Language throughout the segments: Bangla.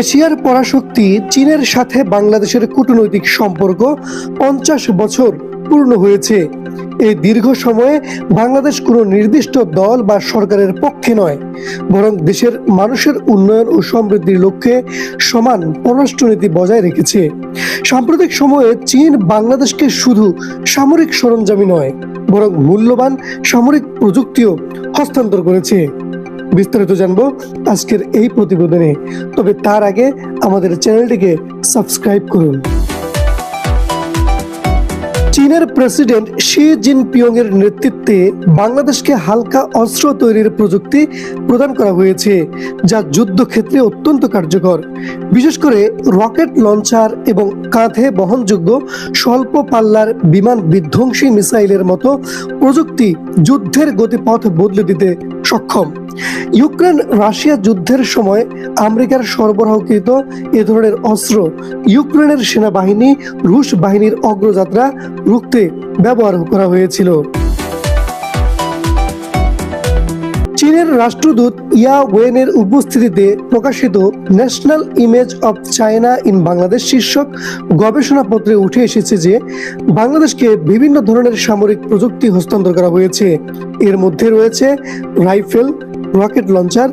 এশিয়ার পরাশক্তি চীনের সাথে বাংলাদেশের কূটনৈতিক সম্পর্ক পঞ্চাশ বছর পূর্ণ হয়েছে। এই দীর্ঘ সময়ে বাংলাদেশ কোনো নির্দিষ্ট দল বা সরকারের পক্ষে নয়, বরং দেশের মানুষের উন্নয়ন ও সমৃদ্ধির লক্ষ্যে সমান পররাষ্ট্রনীতি বজায় রেখেছে। সাম্প্রতিক সময়ে চীন বাংলাদেশকে শুধু সামরিক সরঞ্জামই নয়, বরং মূল্যবান সামরিক প্রযুক্তিও হস্তান্তর করেছে। বিস্তারিত জানব আজকের এই প্রতিবেদনে। তবে তার আগে আমাদের চ্যানেলটিকে সাবস্ক্রাইব করুন। চীনের প্রেসিডেন্ট শি জিনপিং এর নেতৃত্বে বাংলাদেশকে হালকা অস্ত্র তৈরির প্রযুক্তি প্রদান করা হয়েছে, যা যুদ্ধক্ষেত্রে অত্যন্ত কার্যকর। বিশেষ করে রকেট লঞ্চার এবং কাঁধে বহনযোগ্য স্বল্প পাল্লার বিমান বিধ্বংসী মিসাইলের মতো প্রযুক্তি যুদ্ধের গতিপথ বদলে দিতে সক্ষম। ইউক্রেন রাশিয়া যুদ্ধের সময় আমেরিকার সরবরাহকৃত এ ধরনের অস্ত্র ইউক্রেনের সেনাবাহিনী, রুশ বাহিনীর অগ্রযাত্রা রুখতে ব্যবহার করা হয়েছিল। চীনের রাষ্ট্রদূত ইয়া ওয়েনের উপস্থিতিতে প্রকাশিত national image of China in Bangladesh শীর্ষক গবেষণাপত্রে উঠে এসেছে যে বাংলাদেশকে বিভিন্ন ধরনের সামরিক প্রযুক্তি হস্তান্তর করা হয়েছে। এর মধ্যে রয়েছে রাইফেল রকেট লঞ্চার,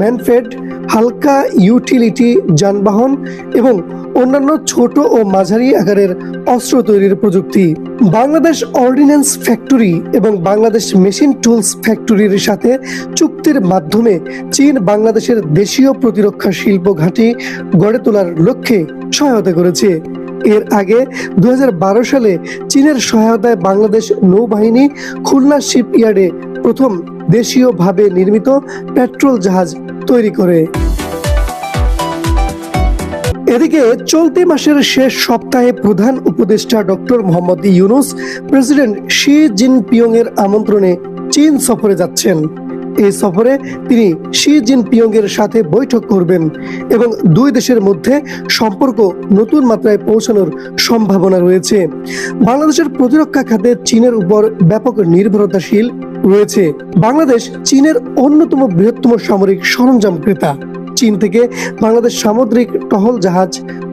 ম্যানফেড, হালকা ইউটিলিটি যানবাহন এবং অন্যান্য ছোট ও মাঝারি আকারের অস্ত্র তৈরির প্রযুক্তি। বাংলাদেশ অর্ডিন্যান্স ফ্যাক্টরি এবং বাংলাদেশ মেশিন টুলস ফ্যাক্টরির সাথে চুক্তির মাধ্যমে চীন বাংলাদেশের দেশীয় প্রতিরক্ষা শিল্প ঘাঁটি গড়ে তোলার লক্ষ্যে সহায়তা করেছে। এর আগে দু হাজার বারো সালে চীনের সহায়তায় বাংলাদেশ নৌবাহিনী খুলনা শিপইয়ার্ডে প্রথম দেশীয়ভাবে নির্মিত পেট্রোল জাহাজ তৈরি করে। এদিকে চলতি মাসের শেষ সপ্তাহে প্রধান উপদেষ্টা doctor Mohammad Yunus president Xi Jinping এর আমন্ত্রণে চীন সফরে যাচ্ছেন। এই সফরে তিনি শি জিনপিং এর সাথে বৈঠক করবেন এবং দুই দেশের মধ্যে সম্পর্ক নতুন মাত্রায় পৌঁছানোর সম্ভাবনা রয়েছে। বাংলাদেশের প্রতিরক্ষা খাতে চীনের উপর ব্যাপক নির্ভরতাশীল রয়েছে। বাংলাদেশ চীনের অন্যতম বৃহত্তম সামরিক সরঞ্জাম ক্রেতা। চীন থেকে বাংলাদেশ সামুদ্রিক টহল জাহাজ,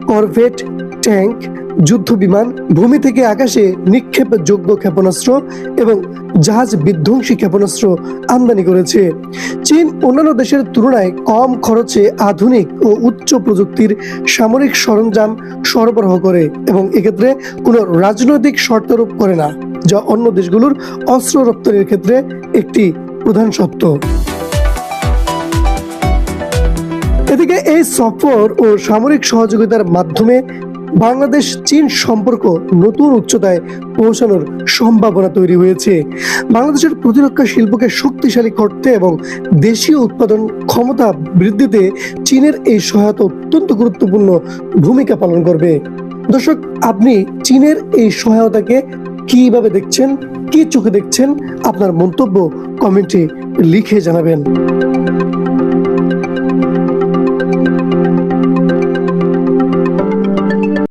করভেট ট্যাঙ্ক, যুদ্ধ বিমান, ভূমি থেকে আকাশে নিক্ষেপ যোগ্য ক্ষেপণাস্ত্র এবং জাহাজ বিধ্বংসী ক্ষেপণাস্ত্র আমদানি করেছে। চীন অন্যান্য দেশের তুলনায় কম খরচে আধুনিক ও উচ্চ প্রযুক্তির সামরিক সরঞ্জাম সরবরাহ করে এবং এক্ষেত্রে কোনো রাজনৈতিক শর্তারোপ করে না। যা অন্য দেশগুলোর অস্ত্র রপ্তানির ক্ষেত্রে একটি প্রধান সত্য এদিকে এই সফর ও সামরিক সহযোগিতার মাধ্যমে বাংলাদেশ চীন সম্পর্ক নতুন উচ্চতায় পৌঁছানোর সম্ভাবনা তৈরি হয়েছে। বাংলাদেশের প্রতিরক্ষা শিল্পকে শক্তিশালী করতে এবং দেশীয় উৎপাদন ক্ষমতা বৃদ্ধিতে চীনের এই সহায়তা অত্যন্ত গুরুত্বপূর্ণ ভূমিকা পালন করবে। দর্শক, আপনি চীনের এই সহায়তাকে কীভাবে দেখছেন কি চোখে দেখছেন আপনার মন্তব্য কমেন্টে লিখে জানাবেন।